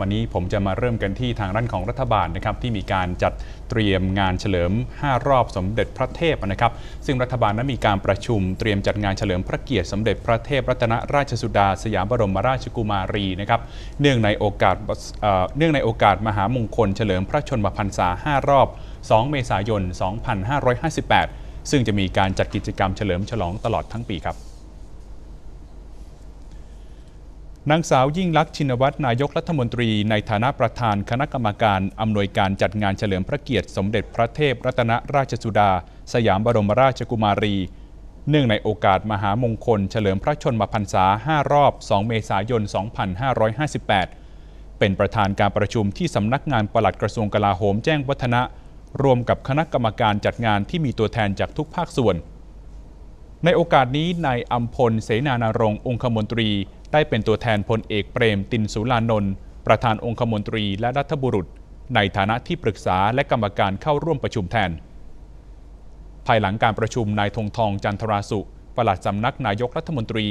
วันนี้ผมจะมาเริ่มกันที่ทางด้านของรัฐบาลนะครับที่มีการจัดเตรียมงานเฉลิม 5 รอบสมเด็จพระเทพนะครับ ซึ่งรัฐบาลนั้นมีการประชุมเตรียมจัดงานเฉลิมพระเกียรติสมเด็จพระเทพรัตนราชสุดา สยามบรมราชกุมารีนะครับเนื่องในโอกาสเนื่องในโอกาสมหามงคล เฉลิมพระชนมพรรษา 5 รอบ 2 เมษายน 2558 ซึ่งจะมีการจัดกิจกรรมเฉลิมฉลองตลอดทั้งปีครับ นางสาวยิ่งลักษณ์ชินวัตรนายกรัฐมนตรี ในฐานะประธานคณะกรรมการอำนวยการจัดงานเฉลิมพระเกียรติสมเด็จพระเทพรัตนราชสุดา สยามบรมราชกุมารี เนื่องในโอกาสมหามงคล เฉลิมพระชนมพรรษา 5 รอบ 2 เมษายน 2558 เป็นประธานการประชุมที่สำนักงานปลัดกระทรวงกลาโหมแจ้งวัฒนะ รวมกับคณะกรรมการจัดงานที่มีตัวแทนจากทุกภาคส่วน ในโอกาสนี้นายอัมพลเสนานารงค์องคมนตรี ได้เป็นตัวแทนพลเอกเปรมตินสุรานนท์ประธานองคมนตรีและรัฐบุรุษ ในฐานะที่ปรึกษาและกรรมการเข้าร่วมประชุมแทน ภายหลังการประชุมนายธงทองจันทราสุปลัดสำนักนายกรัฐมนตรี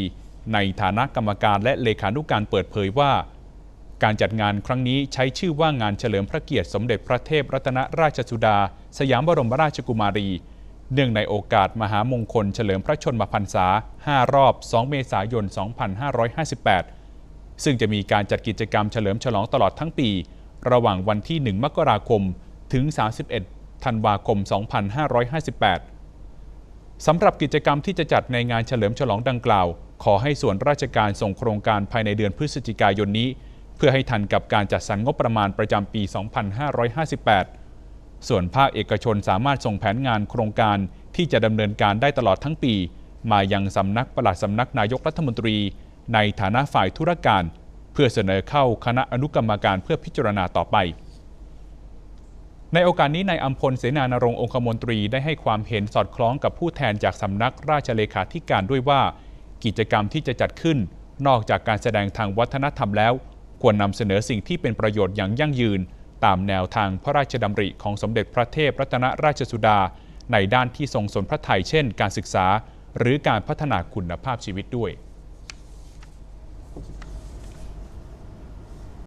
ในฐานะกรรมการและเลขานุการเปิดเผยว่า การจัดงานครั้งนี้ใช้ชื่อว่างานเฉลิมพระเกียรติสมเด็จพระเทพรัตนราชสุดา สยามบรมราชกุมารี เนื่องในโอกาสมหามงคลเฉลิมพระชนมพรรษา 5 รอบ 2 เมษายน 2558 ซึ่งจะมีการจัดกิจกรรมเฉลิมฉลองตลอดทั้งปี ระหว่างวันที่ 1 มกราคม ถึง 31 ธันวาคม 2558 สำหรับกิจกรรมที่จะจัดในงานเฉลิมฉลองดังกล่าว ขอให้ส่วนราชการส่งโครงการภายในเดือนพฤศจิกายนนี้ เพื่อให้ทันกับการจัดสรรงบประมาณประจำปี 2558 ส่วนภาคเอกชนสามารถส่งแผนงานโครงการที่จะดำเนินการได้ตลอดทั้งปี มายังสำนักปลัดสำนักนายกรัฐมนตรี ในฐานะฝ่ายธุรการ เพื่อเสนอเข้าคณะอนุกรรมการเพื่อพิจารณาต่อไป ในโอกาสนี้นายอัมพลเสนานรงค์องคมนตรีได้ให้ความเห็นสอดคล้องกับผู้แทนจากสำนักราชเลขาธิการด้วยว่า กิจกรรมที่จะจัดขึ้น นอกจากการแสดงทางวัฒนธรรมแล้ว ควรนำเสนอสิ่งที่เป็นประโยชน์อย่างยั่งยืน ตามแนวทางพระราชดำริของสมเด็จพระเทพรัตนราชสุดา ในด้านที่ทรงสนพระไทยเช่น การศึกษา หรือการพัฒนาคุณภาพชีวิตด้วย